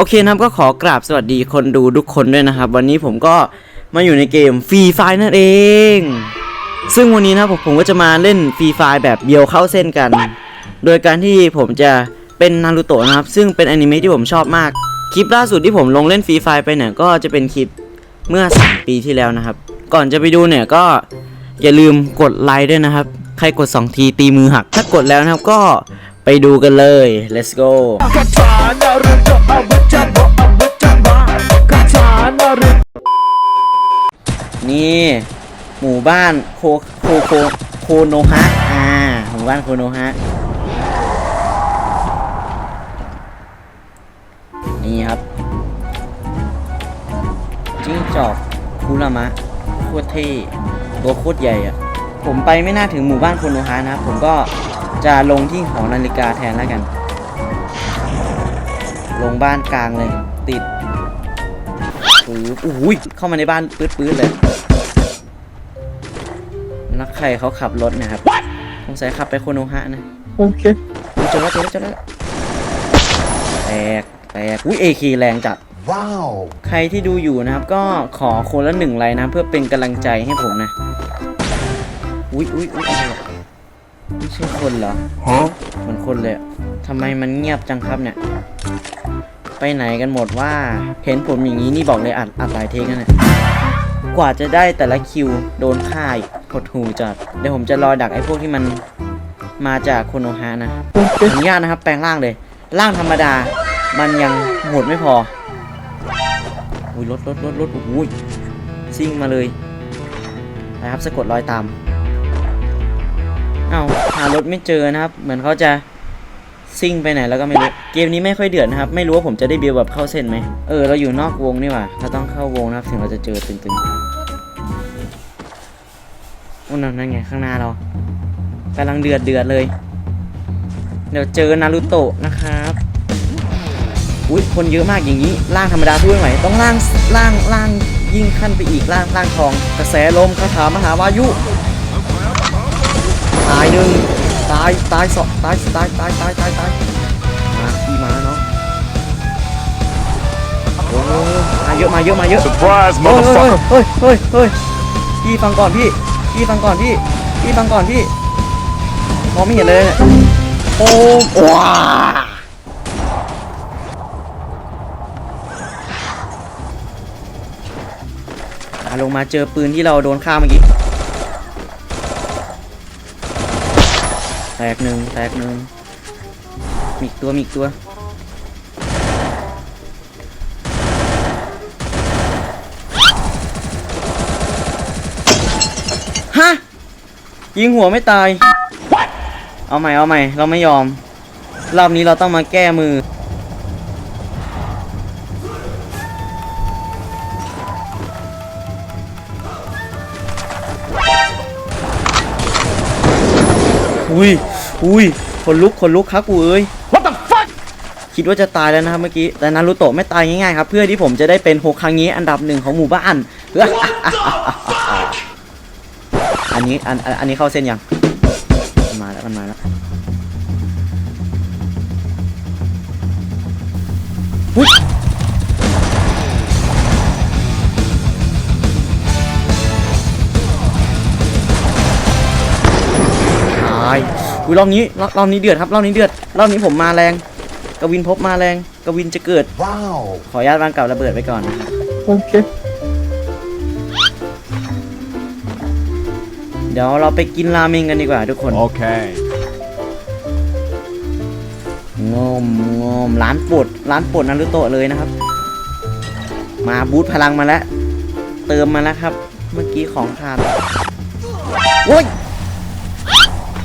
โอเคนะครับก็ขอกราบสวัสดีคนดูทุกคนด้วยนะครับ วันนี้ผมก็มาอยู่ในเกมฟรีไฟนั่นเอง ซึ่งวันนี้นะผมผมก็จะมาเล่นฟรีไฟแบบเบียวเข้าเส้นกัน โดยการที่ผมจะเป็นนารูโตะนะครับ ซึ่งเป็นอนิเมะที่ผมชอบมาก คลิปล่าสุดที่ผมลงเล่นฟรีไฟไปเนี่ยก็จะเป็นคลิปเมื่อ 3 ปีที่แล้วนะครับ ก่อนจะไปดูเนี่ยก็อย่าลืมกดไลค์ด้วยนะครับ ใครกด 2 ทีตีมือหัก ถ้ากดแล้วนะครับก็ไปดูกันเลย let's go านารุโตะอาวุธจันบะอาวุธจันบะคาถานารุนี่ หมู่บ้านโคโคโคโคโนฮะอ่าหมู่บ้านโคโนฮะนี่ครับจิ้งจอกคุรามะโคตรเท่ตัวโคตรใหญ่อะผมไปไม่น่าถึงหมู่บ้านโคโนฮะนะผมก็จะลงที่หอนาฬิกาแทนแล้วกัน ลงบ้านกลางเลย ติดปื๊บอุ้ยเข้ามาในบ้านปื๊ดปื๊ดเลย นักใครเขาขับรถเนะครับสงสัยขับไปโคโนฮะนะโอเคอุ๊ยเจอแล้วเจอแล้วเจอแล้วแตกแตกอุ้ยเอคแรงจัดว้าวใครที่ดูอยู่นะครับ ก็ขอคนละหนึ่งไลค์นะ เพื่อเป็นกำลังใจให้ผมนะอุ้ยอุ้ยอุ้ยอะไรอะไม่ใช่คนเหรอฮะเหมือนคนเลยอะทำไมมันเงียบจังครับเนี่ย ไปไหนกันหมดว่า เห็นผมอย่างนี้นี่บอกเลยอัดอัดหลายเทคนั่นแหละกว่าจะได้แต่ละคิวโดนฆ่าอีกหดหูจัดเดี๋ยวผมจะรอดักไอ้พวกที่มันมาจากโคโนฮะนะอเคขออนุญาตนะครับ แปลงร่างเลย ร่างธรรมดา มันยังโหดไม่พออุ้ยรถรถรถรถอุ้ยซิ่งมาเลยนะครับสะกดรอยตามเอ้าหารถไม่เจอนะครับ เหมือนเขาจะซิ่งไปไหนแล้วก็ไม่รู้ เกมนี้ไม่ค่อยเดือดนะครับ ไม่รู้ว่าผมจะได้เบียวแบบเข้าเส้นไหมเออเราอยู่นอกวงนี่หว่าเราต้องเข้าวงนะครับ ถึงเราจะเจอตึงๆโอ้นั่นไงข้างหน้าเรากำลังเดือดเดือดเลย เดี๋ยวเจอนารูโตะนะครับอุ้ยคนเยอะมากอย่างนี้ร่างธรรมดาสู้ไม่ไหวต้องร่างร่างร่างยิ่งขั้นไปอีกร่างร่างทอง กระแสลมคาถามหาวายุตายหนึ่งตายตายสองตายตายตายตายตายตาย โอ้มาเยอะมาเยอะมาเยอะ surprise เฮ้ยเฮ้ยเฮ้ยเฮ้ยพี่ฟังก่อนพี่พี่ฟังก่อนพี่พี่ฟังก่อนพี่มองไม่เห็นเลยเนี่ยโอ้ว้าอะลงมาเจอปืนที่เราโดนฆ่าเมื่อกี้แตกหนึ่งแตกหนึ่งมีอีกตัวมีอีกตัว ฮะ ยิงหัวไม่ตาย เอาใหม่เอาใหม่ เราไม่ยอม รอบนี้เราต้องมาแก้มือ อุ้ยอุ้ยคนลุกคนลุกครับกูเอ้ย What the fuck คิดว่าจะตายแล้วนะครับเมื่อกี้ แต่นารูโตะไม่ตายง่ายๆครับ เพื่อที่ผมจะได้เป็นโฮคางิอันดับหนึ่งของหมู่บ้าน อันนี้อันอันอันนี้เข้าเส้นยังมันมาแล้วมันมาแล้วหุ้ยตายอุ้ยรอบนี้รอบรอบนี้เดือดครับรอบนี้เดือดรอบนี้ผมมาแรงกวินพบมาแรงกวินจะเกิด ว้าว ขออนุญาตวางกับระเบิดไว้ก่อนนะครับโอเค ดี๋ยวเราไปกินราเมงกันดีกว่าทุกคน Okay งมงมร้านโปรดร้านโปรดนารุโตะเลยนะครับ มาบูทพลังมาแล้ว เติมมาแล้วครับ เมื่อกี้ของขาดโอ้ย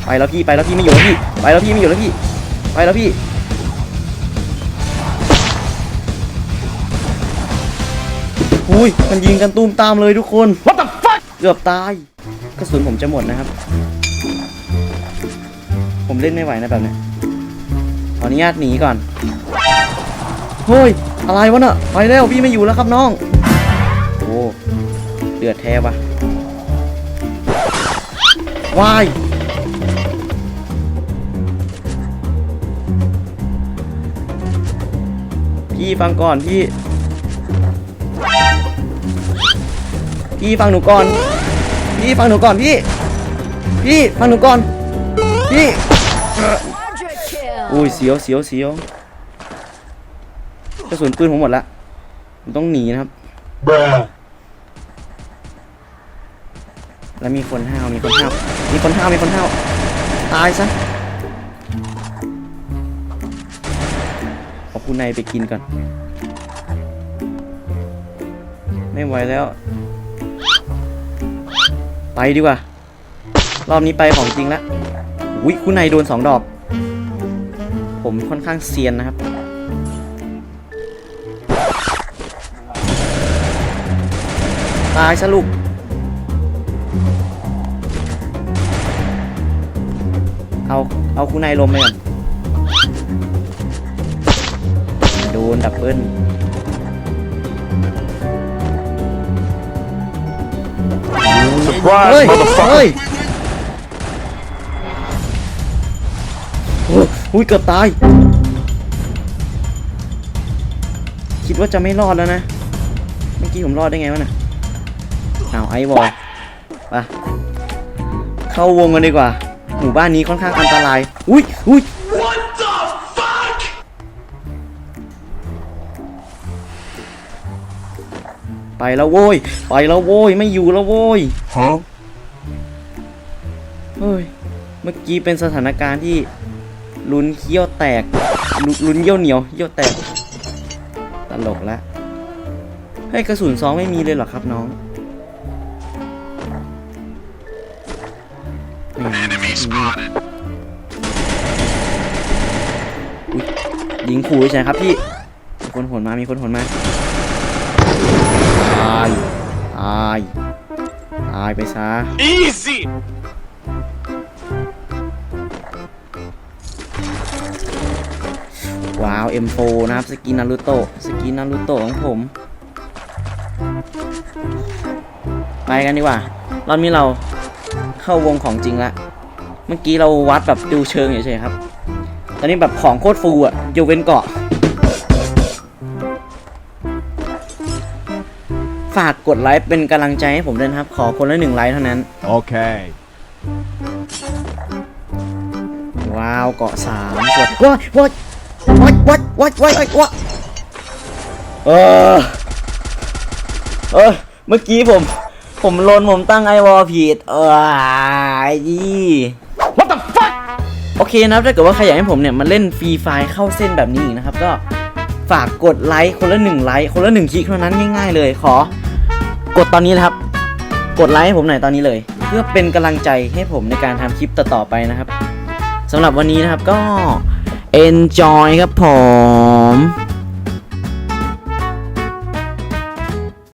ไปแล้วพี่ไปแล้วพี่ไม่อยู่แล้วพี่ไปแล้วพี่ไม่อยู่แล้วพี่ไปแล้วพี่อุ้ยมันยิงกันตูมตามเลยทุกคน What the fuck เกือบตาย กระสุนผมจะหมดนะครับ ผมเล่นไม่ไหวนะแบบเนี้ยขออนุญาตหนีก่อนเฮ้ยอะไรวะน่ะไปแล้วพี่ไม่อยู่แล้วครับน้องโอ้เดือดแท้ปะวายพี่ฟังก่อนพี่พี่ฟังหนูก่อน พี่ฟังหนูก่อนพี่ พี่ฟังหนูก่อน พี่ Quadra kill. อุ้ยเสียวเสียวเสียวกระสุนปืนผมหมดละผมต้องหนีนะครับ Bruh. แล้วมีคนห้าวมีคนห้าวมีคนห้าวมีคนห้าวตายซะเอาคุณนายไปกินก่อน ไม่ไหวแล้ว ไปดีกว่า รอบนี้ไปของจริงละอุ้ยคุณนายโดนสองดอก ผมค่อนข้างเซียนนะครับ ตายซะลูกเอา เอาคุณนายลมไปก่อนโดนดับเบิล เฮ้ย motherfucker. เฮ้ยโอ้อุ้ยเกือบตาย คิดว่าจะไม่รอดแล้วนะ เมื่อกี้ผมรอดได้ไงวะน่ะเอาวไอวอลไปเข้าวงกันดีกว่า หมู่บ้านนี้ค่อนข้างอันตราย อุ้ยอุ้ย ไปแล้วโว้ย ไปแล้วโว้ย ไม่อยู่แล้วโว้ย Huh? เฮ้ย เมื่อกี้เป็นสถานการณ์ที่ลุ้นเขี้ยวแตก ลุลุ้นเยี่ยวเหนียวเยี่ยวแตก ตลกละให้ยกระสุนซองไม่มีเลยเหรอครับน้องนี่อุ๊ยยิงขู่ใช่ครับพี่มีคนโหนมา มีคนโหนมาตายตายตายไปซะ Easy. ว้าว M4 นะครับ สกินนารูโตะสกินนารูโตะของผม ไปกันดีกว่า รอบนี้เราเข้าวงของจริงละ เมื่อกี้เราวัดแบบดูเชิงเฉยๆครับ ตอนนี้แบบของโคตรฟูอะยกเว้นเกาะ ฝากกดไลค์เป็นกำลังใจให้ผมด้วยนะครับ ขอคนละหนึ่งไลค์เท่านั้น Okay. ว้าวเกาะสามสวยว้ายว้ายว้ายว้ายว้ายว้ายว้ายเออเออเมื่อกี้ผม ผมลนผมตั้งไอวอลผิด เออไอ้ยี่ What the fuck โอเคนะครับถ้าเกิดว่าใครอยากให้ผมเนี่ยมาเล่นฟรีไฟเข้าเส้นแบบนี้อีกนะครับ ก็ฝากกดไลค์คนละหนึ่งไลค์คนละหนึ่งคลิกเท่านั้นง่ายๆเลยขอ กดตอนนี้นะครับ กดไลค์ให้ผมหน่อยตอนนี้เลย เพื่อเป็นกำลังใจให้ผมในการทำคลิปต่อๆไปนะครับสำหรับวันนี้นะครับก็ enjoy ครับผม